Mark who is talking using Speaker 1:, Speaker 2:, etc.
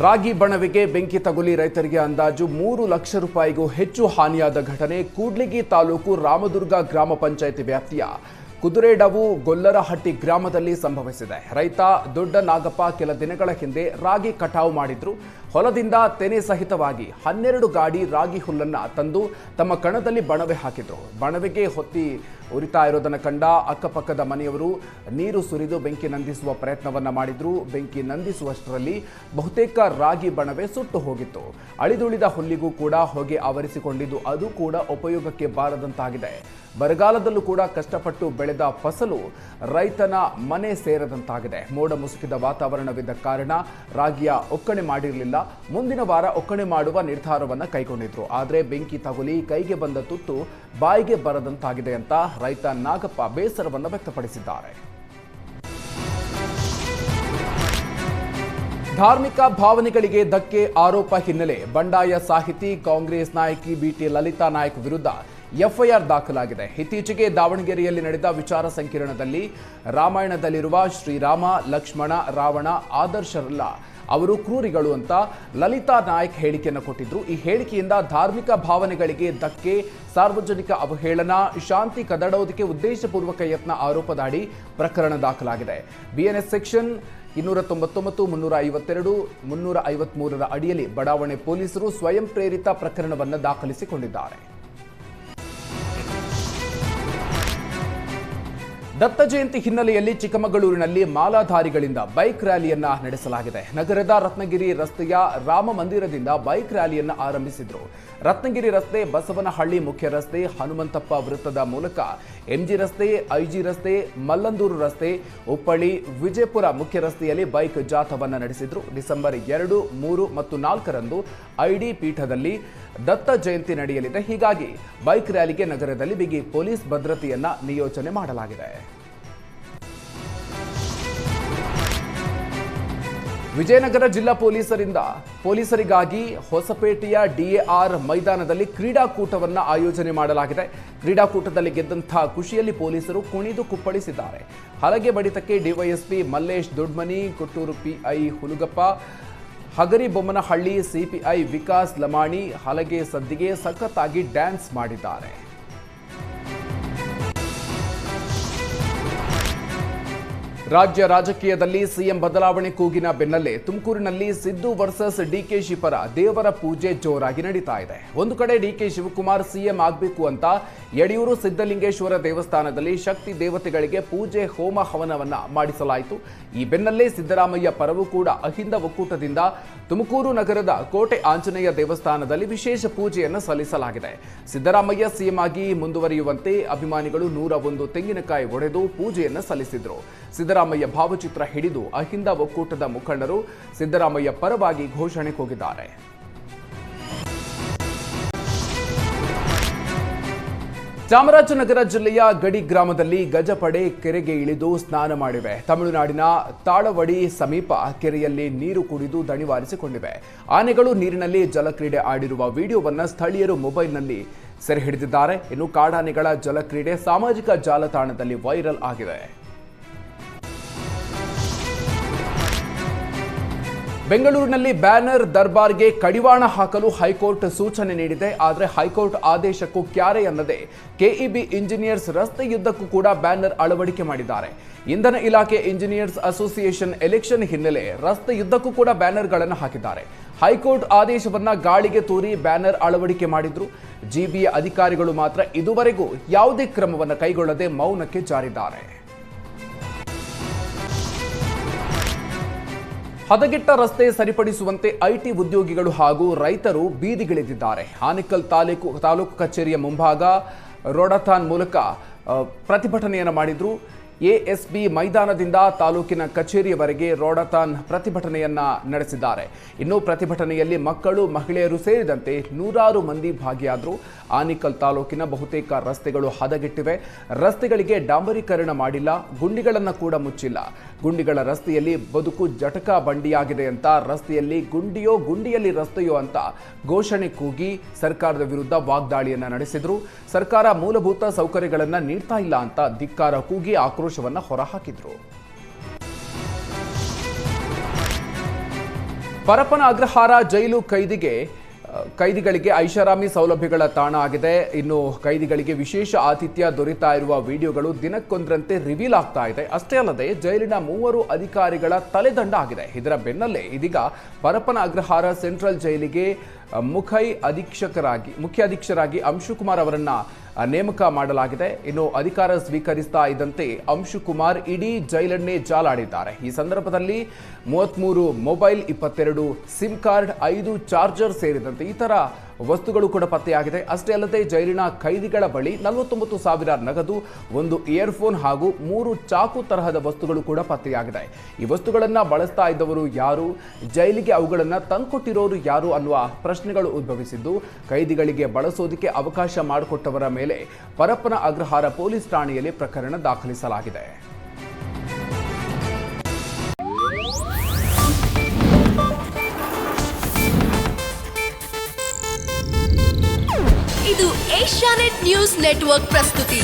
Speaker 1: ರಾಗಿ ಬಣವಿಗೆ ಬೆಂಕಿ ತಗುಲಿ ರೈತರಿಗೆ ಅಂದಾಜು ಮೂರು ಲಕ್ಷ ರೂಪಾಯಿಗೂ ಹೆಚ್ಚು ಹಾನಿಯಾದ ಘಟನೆ ಕೂಡ್ಲಿಗಿ ತಾಲೂಕು ರಾಮದುರ್ಗ ಗ್ರಾಮ ಪಂಚಾಯಿತಿ ವ್ಯಾಪ್ತಿಯ ಕುದುರೆಡವು ಗೊಲ್ಲರಹಟ್ಟಿ ಗ್ರಾಮದಲ್ಲಿ ಸಂಭವಿಸಿದೆ. ರೈತ ದೊಡ್ಡ ನಾಗಪ್ಪ ಕೆಲ ದಿನಗಳ ಹಿಂದೆ ರಾಗಿ ಕಟಾವು ಮಾಡಿದ್ರು. ಹೊಲದಿಂದ ತೆನೆ ಸಹಿತವಾಗಿ ಹನ್ನೆರಡು ಗಾಡಿ ರಾಗಿ ಹುಲ್ಲನ್ನು ತಂದು ತಮ್ಮ ಕಣದಲ್ಲಿ ಬಣವೆ ಹಾಕಿದ್ರು. ಬಣವೆಗೆ ಹೊತ್ತಿ ಉರಿತಾ ಇರೋದನ್ನು ಕಂಡ ಅಕ್ಕಪಕ್ಕದ ಮನೆಯವರು ನೀರು ಸುರಿದು ಬೆಂಕಿ ನಂದಿಸುವ ಪ್ರಯತ್ನವನ್ನ ಮಾಡಿದ್ರು. ಬೆಂಕಿ ನಂದಿಸುವಷ್ಟರಲ್ಲಿ ಬಹುತೇಕ ರಾಗಿ ಬಣವೆ ಸುಟ್ಟು ಹೋಗಿತ್ತು. ಅಳಿದುಳಿದ ಹುಲ್ಲಿಗೂ ಕೂಡ ಹೊಗೆ ಆವರಿಸಿಕೊಂಡಿದ್ದು ಅದು ಕೂಡ ಉಪಯೋಗಕ್ಕೆ ಬಾರದಂತಾಗಿದೆ. ಬರಗಾಲದಲ್ಲೂ ಕೂಡ ಕಷ್ಟಪಟ್ಟು ಬೆಳೆದ ಫಸಲು ರೈತನ ಮನೆ ಸೇರದಂತಾಗಿದೆ. ಮೋಡ ಮುಸುಕಿದ ವಾತಾವರಣವಿದ್ದ ಕಾರಣ ರಾಗಿಯ ಒಕ್ಕಣೆ ಮಾಡಿರಲಿಲ್ಲ. ಮುಂದಿನ ವಾರ ಒಕ್ಕಣೆ ಮಾಡುವ ನಿರ್ಧಾರವನ್ನ ಕೈಗೊಂಡಿದ್ರು. ಆದರೆ ಬೆಂಕಿ ತಗುಲಿ ಕೈಗೆ ಬಂದ ತುತ್ತು ಬಾಯಿಗೆ ಬರದಂತಾಗಿದೆ ಅಂತ ರೈತ ನಾಗಪ್ಪ ಬೇಸರವನ್ನು ವ್ಯಕ್ತಪಡಿಸಿದ್ದಾರೆ. ಧಾರ್ಮಿಕ ಭಾವನೆಗಳಿಗೆ ಧಕ್ಕೆ ಆರೋಪ ಹಿನ್ನೆಲೆ ಬಂಡಾಯ ಸಾಹಿತಿ, ಕಾಂಗ್ರೆಸ್ ನಾಯಕಿ ಬಿಟಿ ಲಲಿತಾ ನಾಯಕ್ ವಿರುದ್ಧ ಎಫ್ಐಆರ್ ದಾಖಲಾಗಿದೆ. ಇತ್ತೀಚೆಗೆ ದಾವಣಗೆರೆಯಲ್ಲಿ ನಡೆದ ವಿಚಾರ ಸಂಕಿರಣದಲ್ಲಿ ರಾಮಾಯಣದಲ್ಲಿರುವ ಶ್ರೀರಾಮ, ಲಕ್ಷ್ಮಣ, ರಾವಣ ಆದರ್ಶರಲ್ಲ ಅವರು ಕ್ರೂರಿಗಳು ಅಂತ ಲಲಿತಾ ನಾಯಕ್ ಹೇಳಿಕೆಯನ್ನು ಕೊಟ್ಟಿದ್ರು. ಈ ಹೇಳಿಕೆಯಿಂದ ಧಾರ್ಮಿಕ ಭಾವನೆಗಳಿಗೆ ಧಕ್ಕೆ, ಸಾರ್ವಜನಿಕ ಅವಹೇಳನ, ಶಾಂತಿ ಕದಡೋದಕ್ಕೆ ಉದ್ದೇಶಪೂರ್ವಕ ಯತ್ನ ಆರೋಪದಾಡಿ ಪ್ರಕರಣ ದಾಖಲಾಗಿದೆ. ಬಿಎನ್ಎಸ್ ಸೆಕ್ಷನ್ ಇನ್ನೂರ ತೊಂಬತ್ತೊಂಬತ್ತು ಮುನ್ನೂರ ಐವತ್ತೆರಡು ಮುನ್ನೂರ ಐವತ್ಮೂರರ ಅಡಿಯಲ್ಲಿ ಬಡಾವಣೆ ಪೊಲೀಸರು ಸ್ವಯಂ ಪ್ರೇರಿತ ಪ್ರಕರಣವನ್ನು ದಾಖಲಿಸಿಕೊಂಡಿದ್ದಾರೆ. ದತ್ತ ಜಯಂತಿ ಹಿನ್ನೆಲೆಯಲ್ಲಿ ಚಿಕ್ಕಮಗಳೂರಿನಲ್ಲಿ ಮಾಲಾಧಾರಿಗಳಿಂದ ಬೈಕ್ ರ್ಯಾಲಿಯನ್ನ ನಡೆಸಲಾಗಿದೆ. ನಗರದ ರತ್ನಗಿರಿ ರಸ್ತೆಯ ರಾಮ ಮಂದಿರದಿಂದ ಬೈಕ್ ರ್ಯಾಲಿಯನ್ನ ಆರಂಭಿಸಿದ್ರು. ರತ್ನಗಿರಿ ರಸ್ತೆ, ಬಸವನಹಳ್ಳಿ ಮುಖ್ಯ ರಸ್ತೆ, ಹನುಮಂತಪ್ಪ ವೃತ್ತದ ಮೂಲಕ ಎಂಜಿ ರಸ್ತೆ, ಐಜಿ ರಸ್ತೆ, ಮಲ್ಲಂದೂರು ರಸ್ತೆ ಉಪ್ಪಳ್ಳಿ ವಿಜಯಪುರ ಮುಖ್ಯ ರಸ್ತೆಯಲ್ಲಿ ಬೈಕ್ ಜಾಥವನ್ನ ನಡೆಸಿದ್ರು. ಡಿಸೆಂಬರ್ ಎರಡು, ಮೂರು ಮತ್ತು ನಾಲ್ಕರಂದು ಐಡಿ ಪೀಠದಲ್ಲಿ ದತ್ತ ಜಯಂತಿ ನಡೆಯಲಿದೆ. ಹೀಗಾಗಿ ಬೈಕ್ ರ್ಯಾಲಿಗೆ ನಗರದಲ್ಲಿ ಬಿಗಿ ಪೊಲೀಸ್ ಭದ್ರತೆಯನ್ನ ನಿಯೋಜನೆ ಮಾಡಲಾಗಿದೆ. ವಿಜಯನಗರ ಜಿಲ್ಲಾ ಪೊಲೀಸರಿಂದ ಪೊಲೀಸರಿಗಾಗಿ ಹೊಸಪೇಟೆಯ ಡಿಎಆರ್ ಮೈದಾನದಲ್ಲಿ ಕ್ರೀಡಾಕೂಟವನ್ನು ಆಯೋಜನೆ ಮಾಡಲಾಗಿದೆ. ಕ್ರೀಡಾಕೂಟದಲ್ಲಿ ಗೆದ್ದಂತಹ ಖುಷಿಯಲ್ಲಿ ಪೊಲೀಸರು ಕುಣಿದು ಕುಪ್ಪಳಿಸಿದ್ದಾರೆ. ಹಲಗೆ ಬಡಿತಕ್ಕೆ DYSP Mallesh Dodmani, Kotturu PI Hulugappa, Hagari Bommanahalli CPI Vikas Lamani ಹಲಗೆ ಸದ್ದಿಗೆ ಸಖತ್ತಾಗಿ ಡ್ಯಾನ್ಸ್ ಮಾಡಿದ್ದಾರೆ. ರಾಜ್ಯ ರಾಜಕೀಯದಲ್ಲಿ ಸಿಎಂ ಬದಲಾವಣೆ ಕೂಗಿನ ಬೆನ್ನಲ್ಲೇ ತುಮಕೂರಿನಲ್ಲಿ ಸಿದ್ದು ವರ್ಸಸ್ ಡಿಕೆಶಿ ಪರ ದೇವರ ಪೂಜೆ ಜೋರಾಗಿ ನಡೀತಾ ಇದೆ. ಒಂದು ಕಡೆ ಡಿಕೆ ಶಿವಕುಮಾರ್ ಸಿಎಂ ಆಗಬೇಕು ಅಂತ ಯಡಿಯೂರು ಸಿದ್ದಲಿಂಗೇಶ್ವರ ದೇವಸ್ಥಾನದಲ್ಲಿ ಶಕ್ತಿ ದೇವತೆಗಳಿಗೆ ಪೂಜೆ ಹೋಮ ಹವನವನ್ನ ಮಾಡಿಸಲಾಯಿತು. ಈ ಬೆನ್ನಲ್ಲೇ ಸಿದ್ದರಾಮಯ್ಯ ಪರವೂ ಕೂಡ ಅಹಿಂದ ಒಕ್ಕೂಟದಿಂದ ತುಮಕೂರು ನಗರದ ಕೋಟೆ ಆಂಜನೇಯ ದೇವಸ್ಥಾನದಲ್ಲಿ ವಿಶೇಷ ಪೂಜೆಯನ್ನು ಸಲ್ಲಿಸಲಾಗಿದೆ. ಸಿದ್ದರಾಮಯ್ಯ ಸಿಎಂ ಆಗಿ ಮುಂದುವರಿಯುವಂತೆ ಅಭಿಮಾನಿಗಳು ನೂರ ಒಂದು ತೆಂಗಿನಕಾಯಿ ಒಡೆದು ಪೂಜೆಯನ್ನು ಸಲ್ಲಿಸಿದ್ರು. ಸಿದ್ದರಾಮಯ್ಯ ಭಾವಚಿತ್ರ ಹಿಡಿದು ಅಹಿಂದ ಒಕ್ಕೂಟದ ಮುಖಂಡರು ಸಿದ್ದರಾಮಯ್ಯ ಪರವಾಗಿ ಘೋಷಣೆ ಕೂಗಿದ್ದಾರೆ. ಚಾಮರಾಜನಗರ ಜಿಲ್ಲೆಯ ಗಡಿ ಗ್ರಾಮದಲ್ಲಿ ಗಜಪಡೆ ಕೆರೆಗೆ ಇಳಿದು ಸ್ನಾನ ಮಾಡಿವೆ. ತಮಿಳುನಾಡಿನ ತಾಳವಡಿ ಸಮೀಪ ಕೆರೆಯಲ್ಲಿ ನೀರು ಕುಡಿದು ದಣಿವಾರಿಸಿಕೊಂಡಿವೆ. ಆನೆಗಳು ನೀರಿನಲ್ಲಿ ಜಲಕ್ರೀಡೆ ಆಡಿರುವ ವಿಡಿಯೋವನ್ನು ಸ್ಥಳೀಯರು ಮೊಬೈಲ್ನಲ್ಲಿ ಸೆರೆ ಹಿಡಿದಿದ್ದಾರೆ. ಇನ್ನು ಕಾಡಾನೆಗಳ ಜಲಕ್ರೀಡೆ ಸಾಮಾಜಿಕ ಜಾಲತಾಣದಲ್ಲಿ ವೈರಲ್ ಆಗಿದೆ. ಬೆಂಗಳೂರಿನಲ್ಲಿ ಬ್ಯಾನರ್ ದರ್ಬಾರ್ಗೆ ಕಡಿವಾಣ ಹಾಕಲು ಹೈಕೋರ್ಟ್ ಸೂಚನೆ ನೀಡಿದೆ. ಆದರೆ ಹೈಕೋರ್ಟ್ ಆದೇಶಕ್ಕೂ ಕ್ಯಾರೆ ಅನ್ನದೆ. ಕೆಇಬಿ ಇಂಜಿನಿಯರ್ಸ್ ರಸ್ತೆಯುದ್ದಕ್ಕೂ ಕೂಡ ಬ್ಯಾನರ್ ಅಳವಡಿಕೆ ಮಾಡಿದ್ದಾರೆ. ಇಂಧನ ಇಲಾಖೆ ಇಂಜಿನಿಯರ್ಸ್ ಅಸೋಸಿಯೇಷನ್ ಎಲೆಕ್ಷನ್ ಹಿನ್ನೆಲೆ ರಸ್ತೆಯುದ್ದಕ್ಕೂ ಕೂಡ ಬ್ಯಾನರ್ಗಳನ್ನು ಹಾಕಿದ್ದಾರೆ. ಹೈಕೋರ್ಟ್ ಆದೇಶವನ್ನ ಗಾಳಿಗೆ ತೂರಿ ಬ್ಯಾನರ್ ಅಳವಡಿಕೆ ಮಾಡಿದ್ರು. ಜಿಬಿಯ ಅಧಿಕಾರಿಗಳು ಮಾತ್ರ ಇದುವರೆಗೂ ಯಾವುದೇ ಕ್ರಮವನ್ನು ಕೈಗೊಳ್ಳದೆ ಮೌನಕ್ಕೆ ಜಾರಿದ್ದಾರೆ. ಹದಗೆಟ್ಟ ರಸ್ತೆ ಸರಿಪಡಿಸುವಂತೆ ಐಟಿ ಉದ್ಯೋಗಿಗಳು ಹಾಗೂ ರೈತರು ಬೀದಿಗಿಳಿದಿದ್ದಾರೆ. ಆನಿಕಲ್ ತಾಲೂಕು ತಾಲೂಕು ಕಚೇರಿಯ ಮುಂಭಾಗ ರೋಡಥಾನ್ ಮೂಲಕ ಪ್ರತಿಭಟನೆಯನ್ನು ಮಾಡಿದ್ರು. ಎಎಸ್ಬಿ ಮೈದಾನದಿಂದ ತಾಲೂಕಿನ ಕಚೇರಿಯವರೆಗೆ ರೋಡಥಾನ್ ಪ್ರತಿಭಟನೆಯನ್ನ ನಡೆಸಿದ್ದಾರೆ. ಇನ್ನು ಪ್ರತಿಭಟನೆಯಲ್ಲಿ ಮಕ್ಕಳು, ಮಹಿಳೆಯರು ಸೇರಿದಂತೆ ನೂರಾರು ಮಂದಿ ಭಾಗಿಯಾದರು. ಆನಿಕಲ್ ತಾಲೂಕಿನ ಬಹುತೇಕ ರಸ್ತೆಗಳು ಹದಗೆಟ್ಟಿವೆ. ರಸ್ತೆಗಳಿಗೆ ಡಾಂಬರೀಕರಣ ಮಾಡಿಲ್ಲ, ಗುಂಡಿಗಳನ್ನು ಕೂಡ ಮುಚ್ಚಿಲ್ಲ. ಗುಂಡಿಗಳ ರಸ್ತೆಯಲ್ಲಿ ಬದುಕು ಜಟಕ ಬಂಡಿಯಾಗಿದೆ ಅಂತ, ರಸ್ತೆಯಲ್ಲಿ ಗುಂಡಿಯೋ ಗುಂಡಿಯಲ್ಲಿ ರಸ್ತೆಯೋ ಅಂತ ಘೋಷಣೆ ಕೂಗಿ ಸರ್ಕಾರದ ವಿರುದ್ಧ ವಾಗ್ದಾಳಿಯನ್ನ ನಡೆಸಿದ್ರು. ಸರ್ಕಾರ ಮೂಲಭೂತ ಸೌಕರ್ಯಗಳನ್ನ ನೀಡ್ತಾ ಇಲ್ಲ ಅಂತ ಧಿಕ್ಕಾರ ಕೂಗಿ ಆಕ್ರೋಶವನ್ನ ಹೊರಹಾಕಿದ್ರು. ಪರಪನ ಅಗ್ರಹಾರ ಜೈಲು ಕೈದಿಗೆ ಕೈದಿಗಳಿಗೆ ಐಷಾರಾಮಿ ಸೌಲಭ್ಯಗಳ ತಾಣ ಆಗಿದೆ. ಇನ್ನು ಕೈದಿಗಳಿಗೆ ವಿಶೇಷ ಆತಿಥ್ಯ ದೊರೀತಾ ಇರುವ ವಿಡಿಯೋಗಳು ದಿನಕ್ಕೊಂದರಂತೆ ರಿವೀಲ್ ಆಗ್ತಾ ಇದೆ. ಅಷ್ಟೇ ಅಲ್ಲದೆ ಜೈಲಿನ ಮೂವರು ಅಧಿಕಾರಿಗಳ ತಲೆದಂಡ ಆಗಿದೆ. ಇದರ ಬೆನ್ನಲ್ಲೇ ಇದೀಗ ಪರಪ್ಪನ ಅಗ್ರಹಾರ ಸೆಂಟ್ರಲ್ ಜೈಲಿಗೆ ಮುಖೈ ಅಧೀಕ್ಷಕರಾಗಿ, ಮುಖ್ಯ ಅಧೀಕ್ಷರಾಗಿ ಅಂಶುಕುಮಾರ್ ಅವರನ್ನ ನೇಮಕ ಮಾಡಲಾಗಿದೆ. ಇನ್ನು ಅಧಿಕಾರ ಸ್ವೀಕರಿಸ್ತಾ ಇದ್ದಂತೆ ಅಂಶುಕುಮಾರ್ ಇಡೀ ಜೈಲನ್ನೇ ಜಾಲಾಡಿದ್ದಾರೆ. ಈ ಸಂದರ್ಭದಲ್ಲಿ ಮೂವತ್ಮೂರು ಮೊಬೈಲ್ ಇಪ್ಪತ್ತೆರಡು, ಸಿಮ್ ಕಾರ್ಡ್ ಐದು, ಚಾರ್ಜರ್ ಸೇರಿದಂತೆ ಈ ತರ ವಸ್ತುಗಳು ಕೂಡ ಪತ್ತೆಯಾಗಿದೆ. ಅಷ್ಟೇ ಅಲ್ಲದೆ ಜೈಲಿನ ಕೈದಿಗಳ ಬಳಿ ನಲವತ್ತೊಂಬತ್ತು ಸಾವಿರ ನಗದು, ಒಂದು ಇಯರ್ಫೋನ್ ಹಾಗೂ ಮೂರು ಚಾಕು ತರಹದ ವಸ್ತುಗಳು ಕೂಡ ಪತ್ತೆಯಾಗಿದೆ. ಈ ವಸ್ತುಗಳನ್ನು ಬಳಸ್ತಾ ಇದ್ದವರು ಯಾರು? ಜೈಲಿಗೆ ಅವುಗಳನ್ನು ತಂದುಕೊಟ್ಟಿರೋರು ಯಾರು ಅನ್ನುವ ಪ್ರಶ್ನೆಗಳು ಉದ್ಭವಿಸಿದ್ದು, ಕೈದಿಗಳಿಗೆ ಬಳಸೋದಕ್ಕೆ ಅವಕಾಶ ಮಾಡಿಕೊಟ್ಟವರ ಮೇಲೆ ಪರಪ್ಪನ ಅಗ್ರಹಾರ ಪೊಲೀಸ್ ಠಾಣೆಯಲ್ಲಿ ಪ್ರಕರಣ ದಾಖಲಿಸಲಾಗಿದೆ.
Speaker 2: ಏಷ್ಯಾನೆಟ್ ನ್ಯೂಸ್ ನೆಟ್ವರ್ಕ್ ಪ್ರಸ್ತುತಿ.